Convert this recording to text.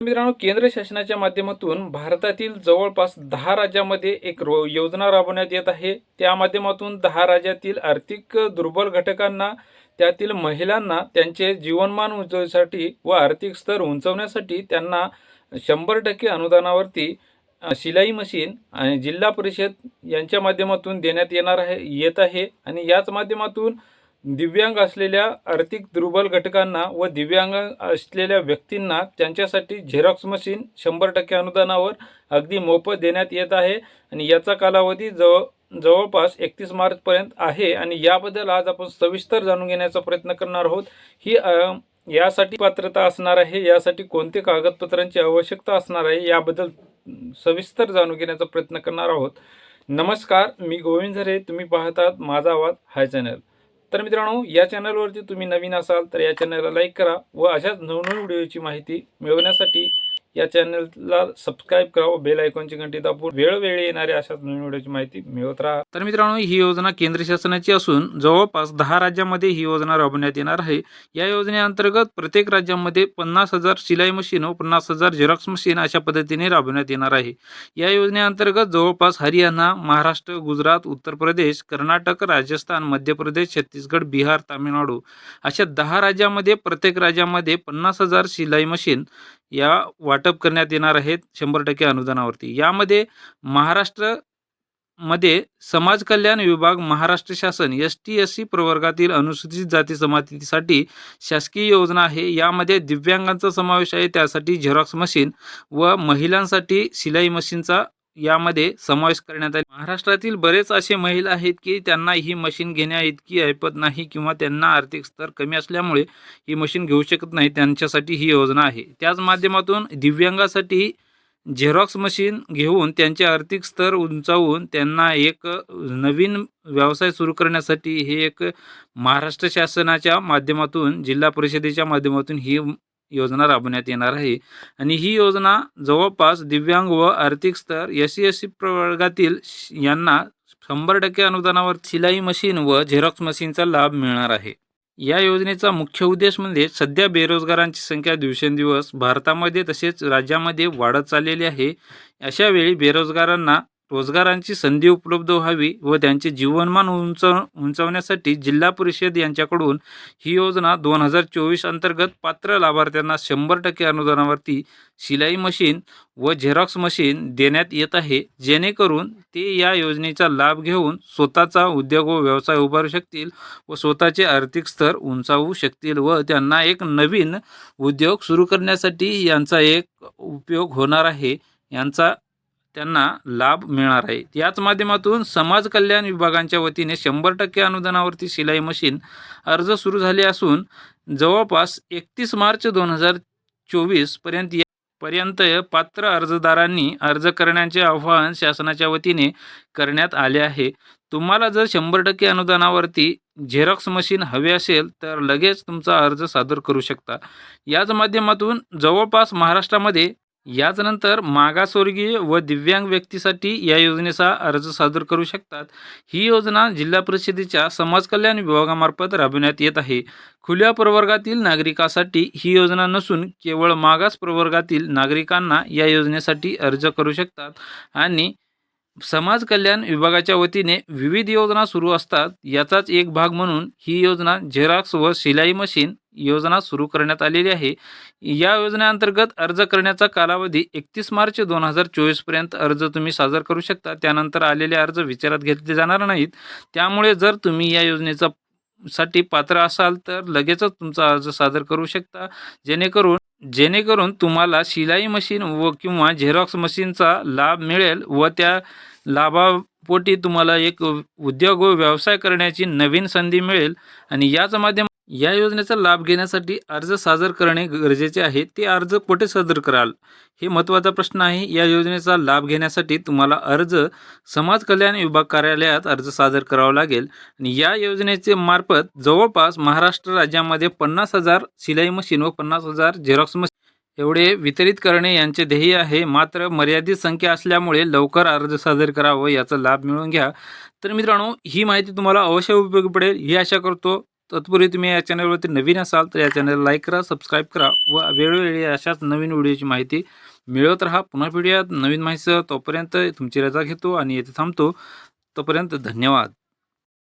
मित्रांनो केंद्र शासनाच्या माध्यमातून भारतातील जवळपास दहा राज्यामध्ये एक रो योजना राबवण्यात येत आहे. त्या माध्यमातून दहा राज्यातील आर्थिक दुर्बल घटकांना त्यातील महिलांना त्यांचे जीवनमान उंचवण्यासाठी व आर्थिक स्तर उंचवण्यासाठी त्यांना शंभर टक्के अनुदानावरती शिलाई मशीन आणि जिल्हा परिषद यांच्या माध्यमातून देण्यात येणार आहे येत आहे. आणि याच माध्यमातून दिव्यांग असलेल्या आर्थिक दुर्बल घटकांना व दिव्यांग असलेल्या व्यक्तींना त्यांच्यासाठी झेरॉक्स मशीन शंभर टक्के अनुदानावर अगदी मोफत देण्यात येत आहे. आणि याचा कालावधी जवळ जवळपास एकतीस मार्चपर्यंत आहे. आणि याबद्दल आज आपण सविस्तर जाणून घेण्याचा प्रयत्न करणार आहोत. ही यासाठी पात्रता असणार आहे. यासाठी कोणते कागदपत्रांची आवश्यकता असणार आहे याबद्दल सविस्तर जाणून घेण्याचा प्रयत्न करणार आहोत. नमस्कार मी गोविंद झरे. तुम्ही पाहतात माझा आवाज हाय चॅनल. तर मित्रांनो या चॅनलवरती तुम्ही नवीन असाल तर या चॅनलला लाईक करा व अशाच नवनवीन व्हिडिओची माहिती मिळवण्यासाठी या चॅनलला सबस्क्राईब करा बेल आयकॉनची घंटी दाबून वेळोवेळी येणाऱ्या अशाच नवीन व्हिडिओची माहिती मिळवत राहा. तर मित्रांनो ही योजना केंद्र शासनाची असून जवळपास दहा राज्यामध्ये ही योजना राबवण्यात येणार आहे. या योजनेअंतर्गत प्रत्येक राज्यामध्ये पन्नास हजार शिलाई मशीन व पन्नास हजार झेरॉक्स मशीन अशा पद्धतीने राबवण्यात येणार आहे. या योजनेअंतर्गत जवळपास हरियाणा महाराष्ट्र गुजरात उत्तर प्रदेश कर्नाटक राजस्थान मध्य प्रदेश छत्तीसगड बिहार तामिळनाडू अशा दहा राज्यामध्ये प्रत्येक राज्यामध्ये पन्नास हजार शिलाई मशीन या वाटप करण्यात येणार आहेत शंभर टक्के अनुदानावरती. यामध्ये महाराष्ट्रमध्ये समाज कल्याण विभाग महाराष्ट्र शासन एस टी एस सी प्रवर्गातील अनुसूचित जाती जमातीसाठी शासकीय योजना आहे. यामध्ये दिव्यांगांचा समावेश आहे. त्यासाठी झेरॉक्स मशीन व महिलांसाठी शिलाई मशीनचा यामध्ये समावेश करण्यात आला. महाराष्ट्रातील बरेच असे महिला आहेत की त्यांना ही मशीन घेण्या इतकी ऐपत नाही किंवा त्यांना आर्थिक स्तर कमी असल्यामुळे ही मशीन घेऊ शकत नाही त्यांच्यासाठी ही योजना आहे. त्याच माध्यमातून दिव्यांगासाठी झेरॉक्स मशीन घेऊन त्यांचे आर्थिक स्तर उंचावून त्यांना एक नवीन व्यवसाय सुरू करण्यासाठी हे एक महाराष्ट्र शासनाच्या माध्यमातून जिल्हा परिषदेच्या माध्यमातून ही योजना राबवण्यात येणार आहे. आणि ही योजना जवळपास दिव्यांग व आर्थिक स्तर एस सी एस सी प्रवर्गातील श- यांना शंभर टक्के अनुदानावर शिलाई मशीन व झेरॉक्स मशीनचा लाभ मिळणार आहे. या योजनेचा मुख्य उद्देश म्हणजे सध्या बेरोजगारांची संख्या दिवसेंदिवस भारतामध्ये तसेच राज्यामध्ये वाढत चाललेली आहे. अशा वेळी बेरोजगारांना रोजगारांची संधी उपलब्ध व्हावी व त्यांचे जीवनमान उंच उंचावण्यासाठी जिल्हा परिषद यांच्याकडून ही योजना दोन हजार चोवीस अंतर्गत पात्र लाभार्थ्यांना शंभर टक्के अनुदानावरती शिलाई मशीन व झेरॉक्स मशीन देण्यात येत आहे. जेणेकरून ते या योजनेचा लाभ घेऊन स्वतःचा उद्योग व व्यवसाय उभारू शकतील व स्वतःचे आर्थिक स्तर उंचावू शकतील व त्यांना एक नवीन उद्योग सुरू करण्यासाठी यांचा एक उपयोग होणार आहे. यांचा त्यांना लाभ मिळणार आहे. याच माध्यमातून समाज कल्याण विभागांच्या वतीने शंभर टक्के अनुदानावरती शिलाई मशीन अर्ज सुरू झाले असून जवळपास एकतीस मार्च दोन हजार चोवीसपर्यंत या पर्यंत पात्र अर्जदारांनी अर्ज करण्याचे आवाहन शासनाच्या वतीने करण्यात आले आहे. तुम्हाला जर शंभर टक्के अनुदानावरती झेरॉक्स मशीन हवे असेल तर लगेच तुमचा अर्ज सादर करू शकता. याच माध्यमातून जवळपास महाराष्ट्रामध्ये याचनंतर मागासवर्गीय व दिव्यांग व्यक्तीसाठी या योजनेचा अर्ज सादर करू शकतात. ही योजना जिल्हा परिषदेच्या समाज कल्याण विभागामार्फत राबविण्यात येत आहे. खुल्या प्रवर्गातील नागरिकासाठी ही योजना नसून केवळ मागास प्रवर्गातील नागरिकांना या योजनेसाठी अर्ज करू शकतात आणि समाज कल्याण विभागाच्या वतीने विविध योजना सुरू असतात. याचाच एक भाग म्हणून ही योजना झेरॉक्स व शिलाई मशीन योजना सुरू करण्यात आलेली आहे. या योजनेअंतर्गत अर्ज करण्याचा कालावधी एकतीस मार्च दोन हजार चोवीसपर्यंत अर्ज तुम्ही सादर करू शकता. त्यानंतर आलेले अर्ज विचारात घेतले जाणार नाहीत. त्यामुळे जर तुम्ही या योजनेचा साठी पात्र असाल तर लगेचच तुमचा अर्ज सादर करू शकता. जेणेकरून जेणेकरून तुम्हाला शिलाई मशीन व किंवा झेरॉक्स मशीनचा लाभ मिळेल व त्या लाभापोटी तुम्हाला एक उद्योग व व्यवसाय करण्याची नवीन संधी मिळेल. आणि याच माध्यम या योजनेचा लाभ घेण्यासाठी अर्ज सादर करणे गरजेचे आहे. ते अर्ज कुठे सादर कराल? हे महत्त्वाचा प्रश्न आहे. या योजनेचा लाभ घेण्यासाठी तुम्हाला अर्ज समाज कल्याण विभाग कार्यालयात अर्ज सादर करावा लागेल. आणि या योजनेचे मार्फत जवळपास महाराष्ट्र राज्यामध्ये पन्नास हजार शिलाई मशीन व पन्नास हजार झेरॉक्स मशीन एवढे वितरित करणे यांचे ध्येय आहे. मात्र मर्यादित संख्या असल्यामुळे लवकर अर्ज सादर करावं याचा लाभ मिळवून घ्या. तर मित्रांनो ही माहिती तुम्हाला अवश्य उपयोगी पडेल. ही आशा करतो तत्पूर्वी तुम्ही या चॅनलवरती नवीन असाल तर या चॅनलला लाईक करा सबस्क्राईब करा व वेळोवेळी अशाच नवीन व्हिडिओची माहिती मिळवत राहा. पुन्हा भेटूयात नवीन माहितीसह. तोपर्यंत तुमची रजा घेतो आणि येथे थांबतो. तोपर्यंत धन्यवाद.